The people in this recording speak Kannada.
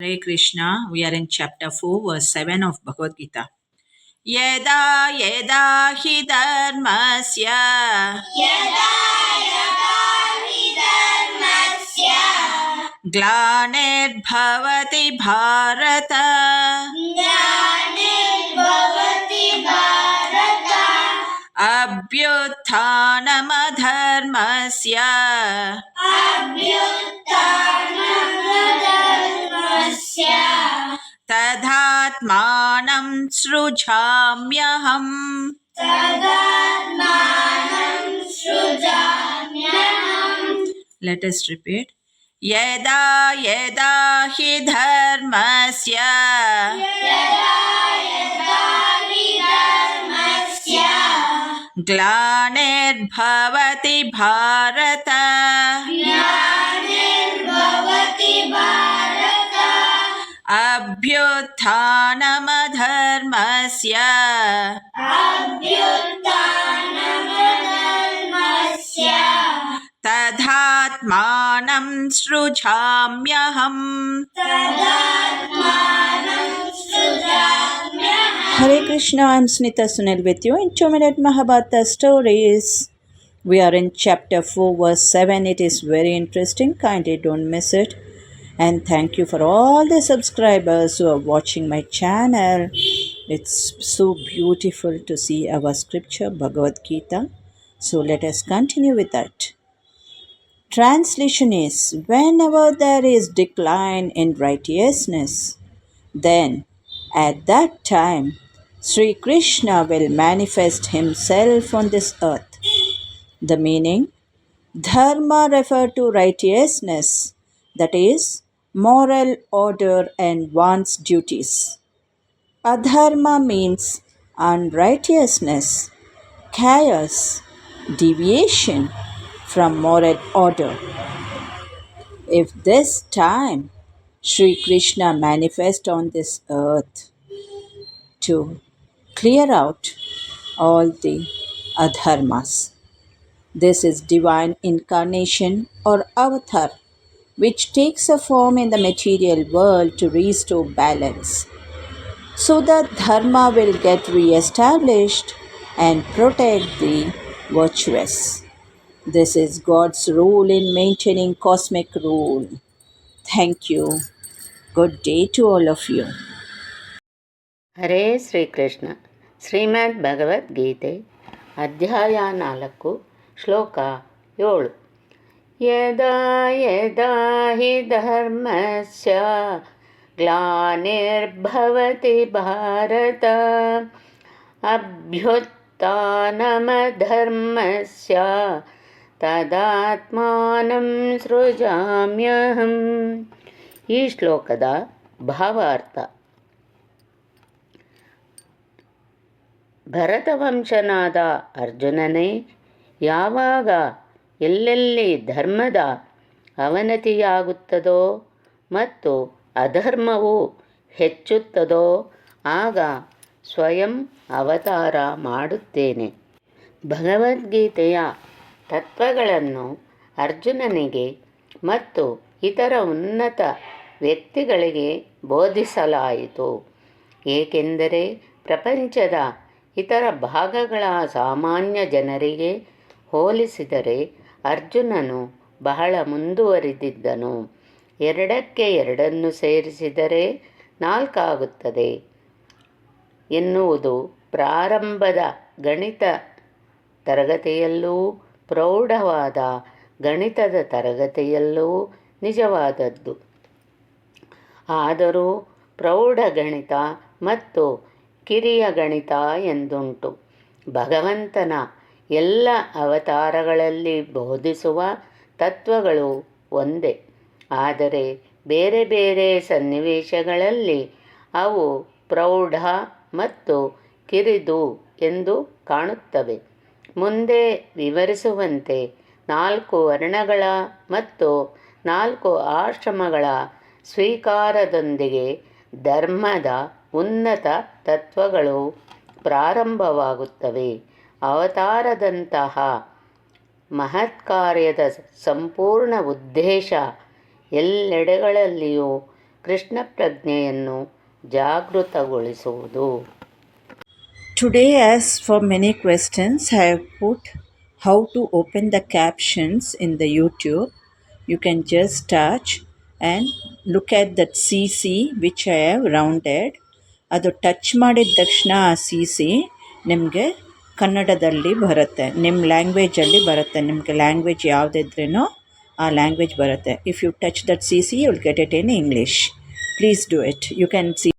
Hare Krishna, we are in chapter 4, verse 7 of Bhagavad Gita. यदा यदा हि धर्मस्य यदा यदा हि धर्मस्य ग्लानिर्भवति भारत ग्लानिर्भवति भारत अभ्युत्थानमधर्मस्य अभ्युत्थानमधर्मस्य तदात्मानं सृजाम्यहम्। लेट् अस् रिपीट् यदा यदा हि धर्मस्य। ग्लानिर्भवति Bharat. Bharat. अभ्युत्थानमधर्मस्य अभ्युत्थानमधर्मस्य तदात्मानं सृजाम्यहम् तदात्मानं सृजाम्यहम् Hare Krishna, I'm Snita Sunil with you in 2 Minute Mahabharata Stories. We are in chapter 4, verse 7. It is very interesting. Kindly don't miss it. And thank you for all the subscribers who are watching my channel. It's so beautiful to see our scripture, Bhagavad Gita. So let us continue with that. Translation is Whenever there is decline in righteousness, then at that time Sri Krishna will manifest himself on this earth. The meaning Dharma refer to righteousness, that is, moral order and one's duties. Adharma means unrighteousness, chaos, deviation from moral order. If this time Sri Krishna manifest on this earth to clear out all the adharmas. This is divine incarnation or avatar, which takes a form in the material world to restore balance. So that dharma will get re established and protect the virtuous. This is God's rule in maintaining cosmic rule. Thank you. Good day to all of you. ಹರೇ ಶ್ರೀಕೃಷ್ಣ ಶ್ರೀಮದ್ ಭಗವದ್ಗೀತೆ ಅಧ್ಯಾಯ ನಾಲ್ಕು ಶ್ಲೋಕ ಏಳು ಯದಾ ಯದಾ ಹಿ ಧರ್ಮಸ್ಯ ಗ್ಲಾನಿರ್ಭವತಿ ಭಾರತ ಅಭ್ಯುತ್ಥಾನಮಧರ್ಮಸ್ಯ ತದಾತ್ಮಾನಂ ಸೃಜಾಮ್ಯಹಂ ಈ ಶ್ಲೋಕದ ಭಾವಾರ್ಥ ಭರತವಂಶನಾದ ಅರ್ಜುನನೇ ಯಾವಾಗ ಎಲ್ಲೆಲ್ಲಿ ಧರ್ಮದ ಅವನತಿಯಾಗುತ್ತದೋ ಮತ್ತು ಅಧರ್ಮವು ಹೆಚ್ಚುತ್ತದೋ, ಆಗ ಸ್ವಯಂ ಅವತಾರ ಮಾಡುತ್ತೇನೆ. ಭಗವದ್ಗೀತೆಯ ತತ್ವಗಳನ್ನು ಅರ್ಜುನನಿಗೆ ಮತ್ತು ಇತರ ಉನ್ನತ ವ್ಯಕ್ತಿಗಳಿಗೆ ಬೋಧಿಸಲಾಯಿತು. ಏಕೆಂದರೆ ಪ್ರಪಂಚದ ಇತರ ಭಾಗಗಳ ಸಾಮಾನ್ಯ ಜನರಿಗೆ ಹೋಲಿಸಿದರೆ ಅರ್ಜುನನು ಬಹಳ ಮುಂದುವರಿದಿದ್ದನು. ಎರಡಕ್ಕೆ ಎರಡನ್ನು ಸೇರಿಸಿದರೆ ನಾಲ್ಕಾಗುತ್ತದೆ. ಎನ್ನುವುದು ಪ್ರಾರಂಭದ ಗಣಿತ ತರಗತಿಯಲ್ಲೂ, ಪ್ರೌಢವಾದ ಗಣಿತದ ತರಗತಿಯಲ್ಲೂ ನಿಜವಾದದ್ದು. ಆದರೂ ಪ್ರೌಢ ಗಣಿತ ಮತ್ತು ಕಿರಿಯ ಗಣಿತ ಎಂದುಂಟು. ಭಗವಂತನ ಎಲ್ಲ ಅವತಾರಗಳಲ್ಲಿ ಬೋಧಿಸುವ ತತ್ವಗಳು ಒಂದೇ. ಆದರೆ ಬೇರೆ ಬೇರೆ ಸನ್ನಿವೇಶಗಳಲ್ಲಿ ಅವು ಪ್ರೌಢ ಮತ್ತು ಕಿರಿದು ಎಂದು ಕಾಣುತ್ತವೆ. ಮುಂದೆ ವಿವರಿಸುವಂತೆ ನಾಲ್ಕು ವರ್ಣಗಳ ಮತ್ತು ನಾಲ್ಕು ಆಶ್ರಮಗಳ ಸ್ವೀಕಾರದೊಂದಿಗೆ ಧರ್ಮದ ಉನ್ನತ ತತ್ವಗಳು ಪ್ರಾರಂಭವಾಗುತ್ತವೆ. ಅವತಾರದಂತಹ ಮಹತ್ಕಾರ್ಯದ ಸಂಪೂರ್ಣ ಉದ್ದೇಶ ಎಲ್ಲೆಡೆಗಳಲ್ಲಿಯೂ ಕೃಷ್ಣ ಪ್ರಜ್ಞೆಯನ್ನು ಜಾಗೃತಗೊಳಿಸುವುದು. Today as for many questions I put how to open the captions in the YouTube you can just touch and look at that C C which I have rounded ಅದು ಟಚ್ ಮಾಡಿದ ತಕ್ಷಣ ಆ ಸಿ ಸಿ ನಿಮಗೆ ಕನ್ನಡದಲ್ಲಿ ಬರುತ್ತೆ ನಿಮ್ಮ ಲ್ಯಾಂಗ್ವೇಜಲ್ಲಿ ಬರುತ್ತೆ, ನಿಮಗೆ ಲ್ಯಾಂಗ್ವೇಜ್ ಯಾವುದಿದ್ರೂ ಆ ಲ್ಯಾಂಗ್ವೇಜ್ ಬರುತ್ತೆ. If you touch that C C you will get it in English please do it you can see